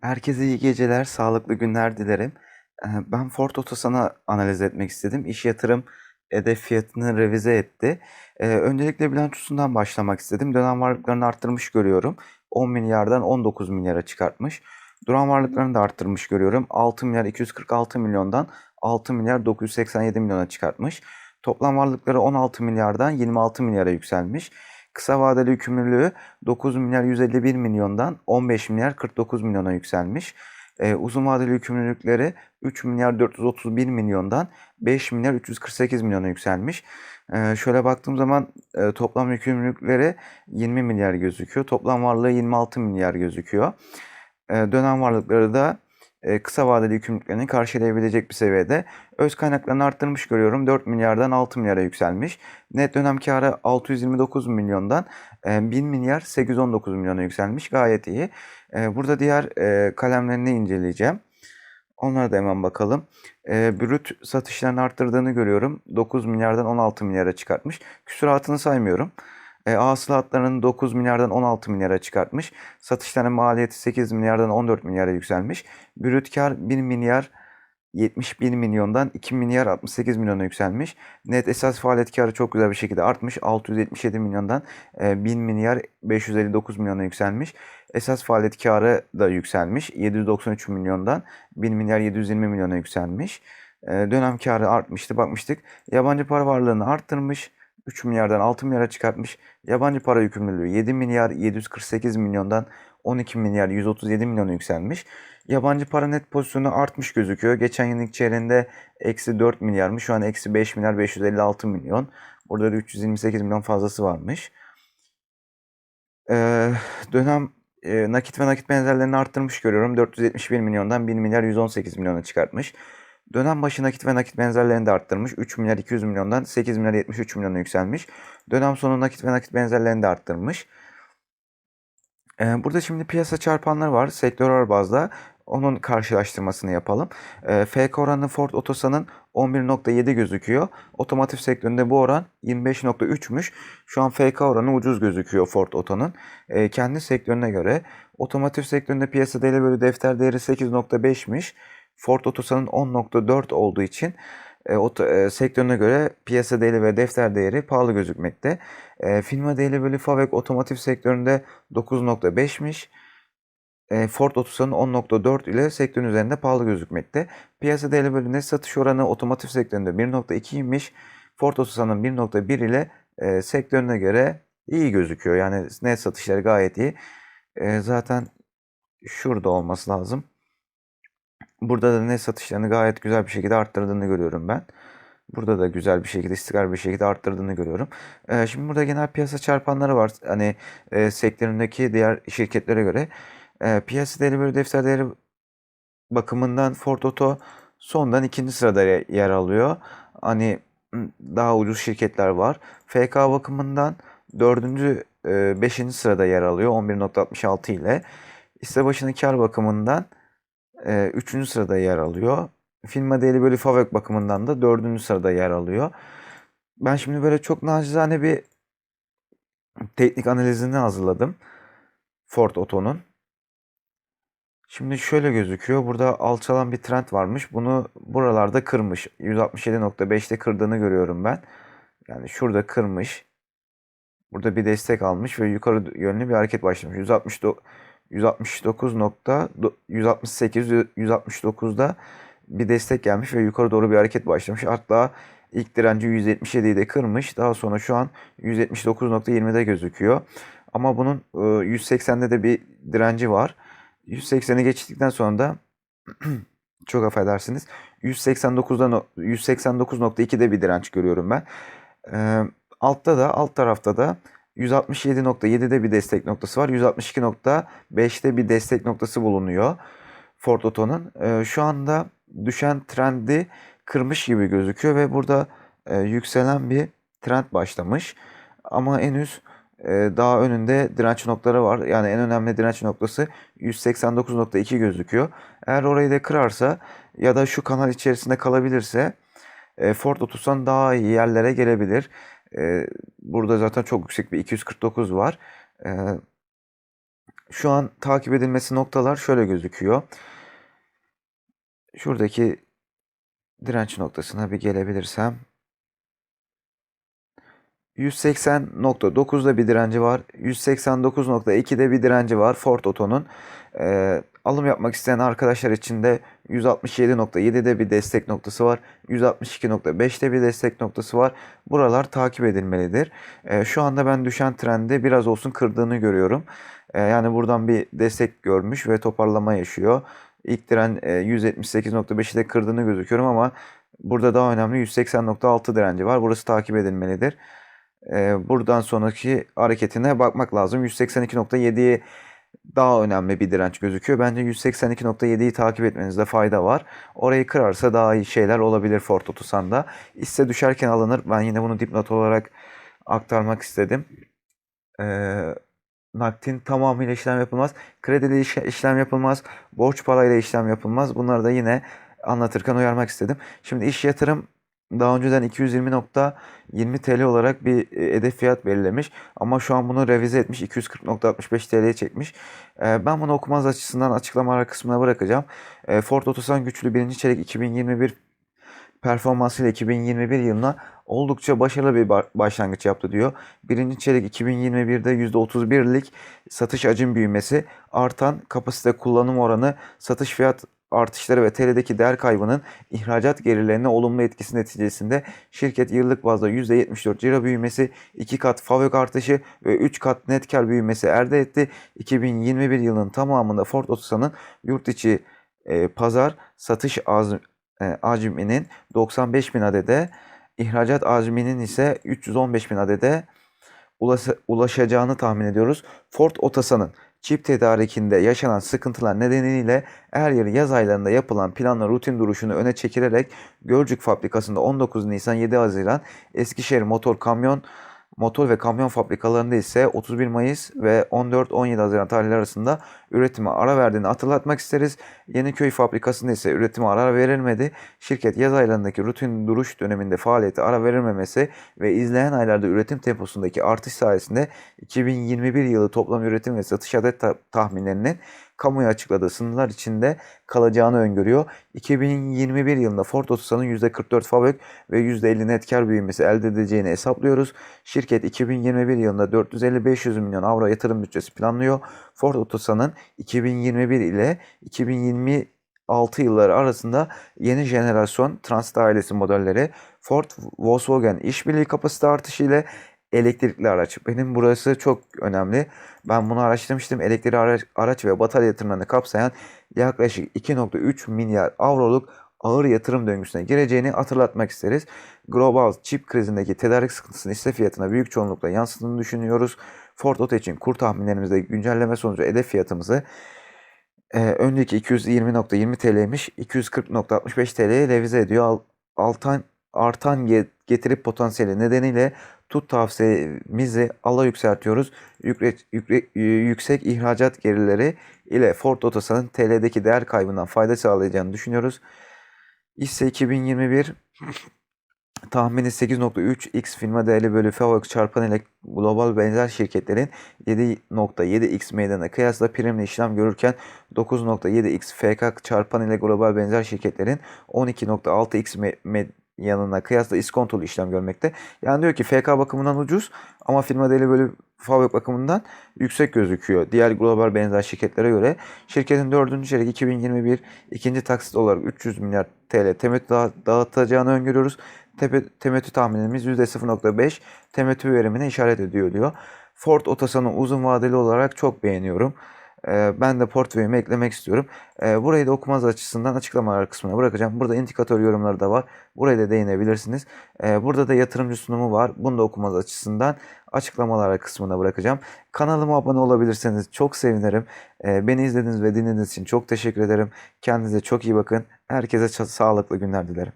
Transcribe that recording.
Herkese iyi geceler, sağlıklı günler dilerim. Eee, Ben Ford Otosan'ı analiz etmek istedim. İş yatırım hedef fiyatını revize etti. Eee, öncelikle bilançosundan başlamak istedim. Dönem varlıklarını arttırmış görüyorum. 10 milyardan 19 milyara çıkartmış. Duran varlıklarını da arttırmış görüyorum. 6 milyar 246 milyondan 6 milyar 987 milyona çıkartmış. Toplam varlıkları 16 milyardan 26 milyara yükselmiş. Kısa vadeli yükümlülüğü 9 milyar 151 milyondan 15 milyar 49 milyona yükselmiş. Ee, uzun vadeli yükümlülükleri 3 milyar 431 milyondan 5 milyar 348 milyona yükselmiş. Ee, şöyle baktığım zaman e, toplam yükümlülükleri 20 milyar gözüküyor. Toplam varlığı 26 milyar gözüküyor. Ee, dönem varlıkları da kısa vadeli yükümlülüklerini karşılayabilecek bir seviyede. Öz kaynaklarını arttırmış görüyorum. 4 milyardan 6 milyara yükselmiş. Net dönem karı 629 milyondan e, 1000 milyar 819 milyona yükselmiş. Gayet iyi. E, Burada diğer e, kalemlerini inceleyeceğim. Onlara da hemen bakalım. E, brüt satışlarını arttırdığını görüyorum. 9 milyardan 16 milyara çıkartmış. Küsuratını saymıyorum. E, hasılatlarını 9 milyardan 16 milyara çıkartmış. Satışların maliyeti 8 milyardan 14 milyara yükselmiş. Brüt kar 1 milyar 71 milyondan 2 milyar 68 milyona yükselmiş. Net esas faaliyet karı çok güzel bir şekilde artmış. 677 milyondan e, 1000 milyar 559 milyona yükselmiş. Esas faaliyet karı da yükselmiş. 793 milyondan 1000 milyar 720 milyona yükselmiş. E, dönem karı artmıştı bakmıştık. Yabancı para varlığını arttırmış. 3 milyardan 6 milyara çıkartmış. Yabancı para yükümlülüğü 7 milyar 748 milyondan 12 milyar 137 milyona yükselmiş. Yabancı para net pozisyonu artmış gözüküyor. Geçen yılın ilk çeyreğinde eksi 4 milyarmış. Şu an eksi 5 milyar 556 milyon. Burada da 328 milyon fazlası varmış. Ee, dönem e, nakit ve nakit benzerlerini arttırmış görüyorum. 471 milyondan 1 milyar 118 milyona çıkartmış. Dönem başı nakit ve nakit benzerlerini de arttırmış. 3 milyar 200 milyondan 8 milyar 73 milyona yükselmiş. Dönem sonu nakit ve nakit benzerlerini de arttırmış. Ee, Burada şimdi piyasa çarpanları var sektörel bazda. Onun karşılaştırmasını yapalım. Ee, FK oranı Ford Otosan'ın 11.7 gözüküyor. Otomotiv sektöründe bu oran 25.3'müş. Şu an FK oranı ucuz gözüküyor Ford Oto'nun. Ee, kendi sektörüne göre otomotiv sektöründe piyasa değeri bölü defter değeri 8.5'miş. Ford Otosan'ın 10.4 olduğu için e, oto, e, sektörüne göre piyasa değeri ve defter değeri pahalı gözükmekte. E, firma değeri bölü FAVEK otomotiv sektöründe 9.5'miş. E, Ford Otosan'ın 10.4 ile sektörün üzerinde pahalı gözükmekte. Piyasa değeri bölü net satış oranı otomotiv sektöründe 1.2'ymiş. Ford Otosan'ın 1.1 ile e, sektörüne göre iyi gözüküyor. Yani net satışları gayet iyi. E, zaten şurada olması lazım. Burada da net satışlarını gayet güzel bir şekilde arttırdığını görüyorum ben. Burada da güzel bir şekilde, istikrar bir şekilde arttırdığını görüyorum. Ee, şimdi burada genel piyasa çarpanları var. Hani e, sektöründeki diğer şirketlere göre. E, piyasa değeri bölü defter değeri bakımından Ford Oto sondan ikinci sırada ye- yer alıyor. Hani daha ucuz şirketler var. FK bakımından dördüncü, e, beşinci sırada yer alıyor 11.66 ile. Hisse başına kar bakımından e, üçüncü sırada yer alıyor. Firma değeri bölü FAVÖK bakımından da dördüncü sırada yer alıyor. Ben şimdi böyle çok nacizane bir teknik analizini hazırladım. Ford Oto'nun. Şimdi şöyle gözüküyor. Burada alçalan bir trend varmış. Bunu buralarda kırmış. 167.5'te kırdığını görüyorum ben. Yani şurada kırmış. Burada bir destek almış ve yukarı yönlü bir hareket başlamış. 160 169 nokta 168 169'da bir destek gelmiş ve yukarı doğru bir hareket başlamış. Hatta ilk direnci 177'yi de kırmış. Daha sonra şu an 179.20'de gözüküyor. Ama bunun e, 180'de de bir direnci var. 180'i geçtikten sonra da çok affedersiniz 189'da 189.2'de bir direnç görüyorum ben. E, altta da alt tarafta da 167.7'de bir destek noktası var. 162.5'te bir destek noktası bulunuyor Ford Oto'nun. E, şu anda düşen trendi kırmış gibi gözüküyor ve burada e, yükselen bir trend başlamış. Ama henüz e, daha önünde direnç noktaları var. Yani en önemli direnç noktası 189.2 gözüküyor. Eğer orayı da kırarsa ya da şu kanal içerisinde kalabilirse e, Ford Otosan daha iyi yerlere gelebilir. E, burada zaten çok yüksek bir 249 var. E, şu an takip edilmesi noktalar şöyle gözüküyor. Şuradaki direnç noktasına bir gelebilirsem. 180.9'da bir direnci var. 189.2'de bir direnci var Ford Oto'nun. Ee, alım yapmak isteyen arkadaşlar için de 167.7'de bir destek noktası var. 162.5'te bir destek noktası var. Buralar takip edilmelidir. Ee, şu anda ben düşen trende biraz olsun kırdığını görüyorum. Ee, yani buradan bir destek görmüş ve toparlama yaşıyor. İlk diren e, 178.5'i de kırdığını gözüküyorum ama burada daha önemli 180.6 direnci var. Burası takip edilmelidir. Ee, buradan sonraki hareketine bakmak lazım. 182.7'yi daha önemli bir direnç gözüküyor. Bence 182.7'yi takip etmenizde fayda var. Orayı kırarsa daha iyi şeyler olabilir Ford Otosan'da. Hisse düşerken alınır. Ben yine bunu dipnot olarak aktarmak istedim. Ee, nakdin tamamıyla işlem yapılmaz. Krediyle iş- işlem yapılmaz. Borç parayla işlem yapılmaz. Bunları da yine anlatırken uyarmak istedim. Şimdi iş yatırım daha önceden 220.20 TL olarak bir e, hedef fiyat belirlemiş. Ama şu an bunu revize etmiş. 240.65 TL'ye çekmiş. E, Ben bunu okumaz açısından açıklamalar kısmına bırakacağım. E, Ford Otosan güçlü birinci çeyrek 2021 performansıyla 2021 yılına oldukça başarılı bir ba- başlangıç yaptı diyor. Birinci çeyrek 2021'de %31'lik satış hacim büyümesi, artan kapasite kullanım oranı, satış fiyat artışları ve TL'deki değer kaybının ihracat gelirlerine olumlu etkisi neticesinde şirket yıllık bazda %74 ciro büyümesi, 2 kat FAVÖK artışı ve 3 kat net kar büyümesi elde etti. 2021 yılının tamamında Ford Otosan'ın yurt içi e, pazar satış az, e, hacminin 95 bin adede, ihracat hacminin ise 315 bin adede ulaşa- ulaşacağını tahmin ediyoruz. Ford Otosan'ın çip tedarikinde yaşanan sıkıntılar nedeniyle yıl yaz aylarında yapılan planlı rutin duruşunu öne çekilerek Gölcük fabrikasında 19 Nisan 7 Haziran Eskişehir Motor Kamyon Motor ve kamyon fabrikalarında ise 31 Mayıs ve 14-17 Haziran tarihleri arasında üretime ara verdiğini hatırlatmak isteriz. Yeniköy fabrikasında ise üretime ara verilmedi. Şirket yaz aylarındaki rutin duruş döneminde faaliyete ara verilmemesi ve izleyen aylarda üretim temposundaki artış sayesinde 2021 yılı toplam üretim ve satış adet ta- tahminlerinin kamuya açıkladığı sınırlar içinde kalacağını öngörüyor. 2021 yılında Ford Otosan'ın %44 fabrik ve %50 net kar büyümesi elde edeceğini hesaplıyoruz. Şirket 2021 yılında 450-500 milyon avro yatırım bütçesi planlıyor. Ford Otosan'ın 2021 ile 2026 yılları arasında yeni jenerasyon Transit ailesi modelleri Ford Volkswagen işbirliği kapasite artışı ile elektrikli araç. Benim burası çok önemli. Ben bunu araştırmıştım. Elektrikli araç, araç ve batarya yatırımlarını kapsayan yaklaşık 2.3 milyar avroluk ağır yatırım döngüsüne gireceğini hatırlatmak isteriz. Global çip krizindeki tedarik sıkıntısının hisse fiyatına büyük çoğunlukla yansıdığını düşünüyoruz. Ford Oto için kur tahminlerimizde güncelleme sonucu hedef fiyatımızı e, önceki 220.20 TL'ymiş 240.65 TL'ye revize ediyor. Al- Altan, artan ge- getirip potansiyeli nedeniyle tut tavsiyemizi ala yükseltiyoruz. Yükre, yükre- yüksek ihracat gelirleri ile Ford Otosan'ın TL'deki değer kaybından fayda sağlayacağını düşünüyoruz. Hisse 2021 tahmini 8.3 x firma değerli bölü FAVÖK çarpanı ile global benzer şirketlerin 7.7 x meydana kıyasla primli işlem görürken 9.7 x FK çarpanı ile global benzer şirketlerin 12.6 x me- me- yanına kıyasla iskontolu işlem görmekte. Yani diyor ki FK bakımından ucuz ama firma değerli bölü FAVÖK bakımından yüksek gözüküyor. Diğer global benzer şirketlere göre şirketin 4. çeyrek 2021 ikinci taksit olarak 300 milyar TL temettü dağıtacağını öngörüyoruz. Temettü tahminimiz %0.5 temettü verimine işaret ediyor diyor. Ford Otosan'ı uzun vadeli olarak çok beğeniyorum. Ben de portföyüme eklemek istiyorum. Burayı da okumanız açısından açıklamalar kısmına bırakacağım. Burada indikatör yorumları da var. Buraya da değinebilirsiniz. Burada da yatırımcı sunumu var. Bunu da okumanız açısından açıklamalar kısmına bırakacağım. Kanalıma abone olabilirseniz çok sevinirim. Beni izlediğiniz ve dinlediğiniz için çok teşekkür ederim. Kendinize çok iyi bakın. Herkese sağlıklı günler dilerim.